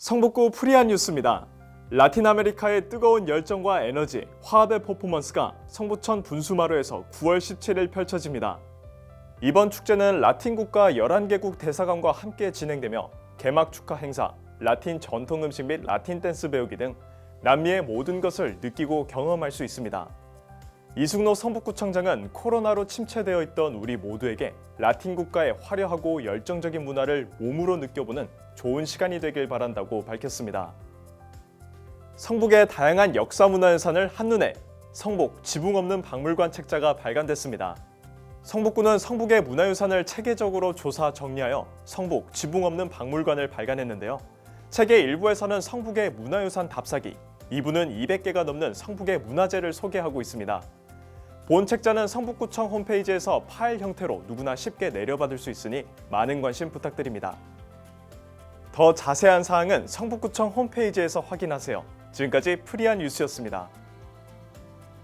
성북구 프리한 뉴스입니다. 라틴 아메리카의 뜨거운 열정과 에너지, 화합의 퍼포먼스가 성북천 분수마루에서 9월 17일 펼쳐집니다. 이번 축제는 라틴 국가 11개국 대사관과 함께 진행되며 개막 축하 행사, 라틴 전통 음식 및 라틴 댄스 배우기 등 남미의 모든 것을 느끼고 경험할 수 있습니다. 이승로 성북구청장은 코로나로 침체되어 있던 우리 모두에게 라틴 국가의 화려하고 열정적인 문화를 몸으로 느껴보는 좋은 시간이 되길 바란다고 밝혔습니다. 성북의 다양한 역사 문화유산을 한눈에 성북 지붕 없는 박물관 책자가 발간됐습니다. 성북구는 성북의 문화유산을 체계적으로 조사 정리하여 성북 지붕 없는 박물관을 발간했는데요. 책의 일부에서는 성북의 문화유산 답사기, 2부는 200개가 넘는 성북의 문화재를 소개하고 있습니다. 본 책자는 성북구청 홈페이지에서 파일 형태로 누구나 쉽게 내려받을 수 있으니 많은 관심 부탁드립니다. 더 자세한 사항은 성북구청 홈페이지에서 확인하세요. 지금까지 프리한 뉴스였습니다.